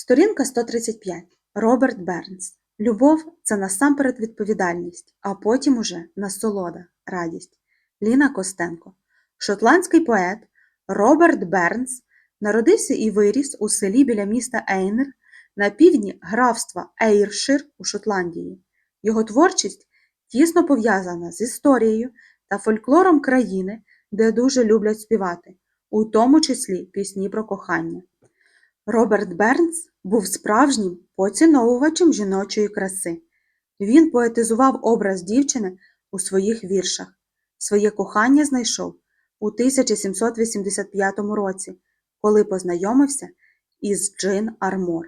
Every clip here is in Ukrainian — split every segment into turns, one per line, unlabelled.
Сторінка 135. Роберт Бернс. Любов це насамперед відповідальність, а потім уже насолода, радість. Ліна Костенко. Шотландський поет Роберт Бернс народився і виріс у селі біля міста Ейнер на півдні графства Ейршир у Шотландії. Його творчість тісно пов'язана з історією та фольклором країни, де дуже люблять співати, у тому числі пісні про кохання. Роберт Бернс був справжнім поціновувачем жіночої краси. Він поетизував образ дівчини у своїх віршах. Своє кохання знайшов у 1785 році, коли познайомився із Джин Армор.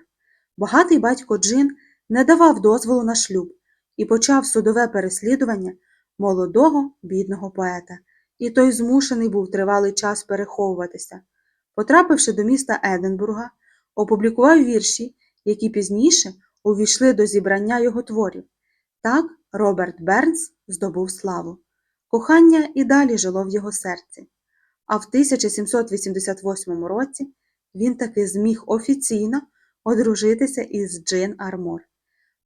Багатий батько Джин не давав дозволу на шлюб і почав судове переслідування молодого бідного поета, і той змушений був тривалий час переховуватися. Потрапивши до міста Единбурга, опублікував вірші, які пізніше увійшли до зібрання його творів. Так Роберт Бернс здобув славу. Кохання і далі жило в його серці. А в 1788 році він таки зміг офіційно одружитися із Джин Армор.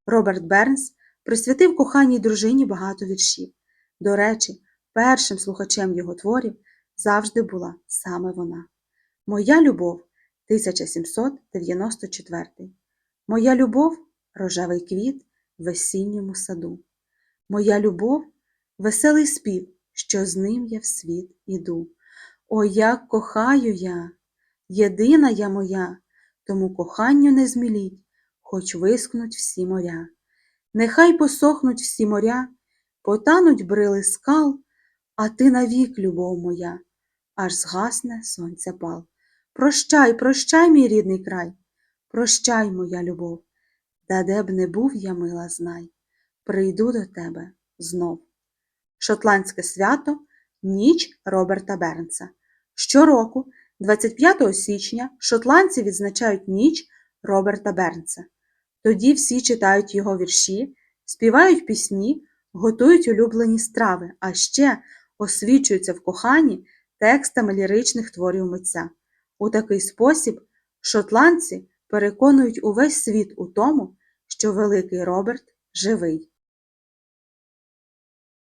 Роберт Бернс присвятив коханій дружині багато віршів. До речі, першим слухачем його творів завжди була саме вона. Моя любов 1794. Моя любов рожевий квіт в весінньому саду. Моя любов веселий спів, що з ним я в світ іду. О, як кохаю я, єдина я моя, тому коханню не зміліть, хоч вискнуть всі моря. Нехай посохнуть всі моря, потануть брили скал, а ти навік, любов моя, аж згасне сонцепал. Прощай, прощай, мій рідний край, прощай, моя любов, та де б не був я мила, знай, прийду до тебе знов. Шотландське свято Ніч Роберта Бернса. Щороку, 25 січня, шотландці відзначають ніч Роберта Бернса. Тоді всі читають його вірші, співають пісні, готують улюблені страви, а ще освічуються в коханні текстами ліричних творів митця. У такий спосіб шотландці переконують увесь світ у тому, що великий Роберт живий.